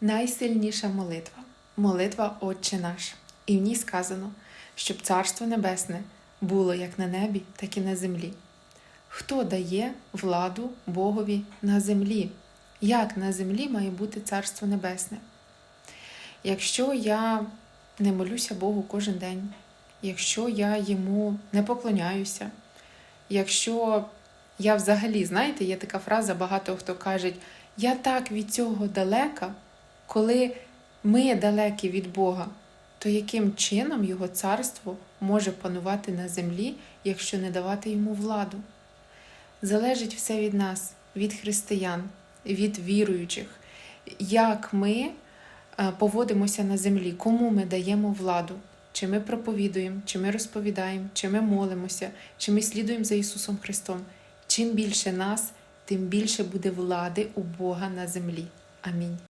найсильніша молитва молитва Отче наш. І в ній сказано, щоб Царство Небесне було як на небі, так і на землі. Хто дає владу Богові на землі? Як на землі має бути Царство Небесне? Якщо я не молюся Богу кожен день, якщо я йому не поклоняюся, якщо я взагалі, знаєте, є така фраза, багато хто каже, я так від цього далека, коли ми далекі від Бога, то яким чином Його царство може панувати на землі, якщо не давати йому владу? Залежить все від нас, від християн, від віруючих, як ми е, поводимося на землі, кому ми даємо владу, чи ми проповідуємо, чи ми розповідаємо, чи ми молимося, чи ми слідуємо за Ісусом Христом. Чим більше нас, тим більше буде влади у Бога на землі. Амінь.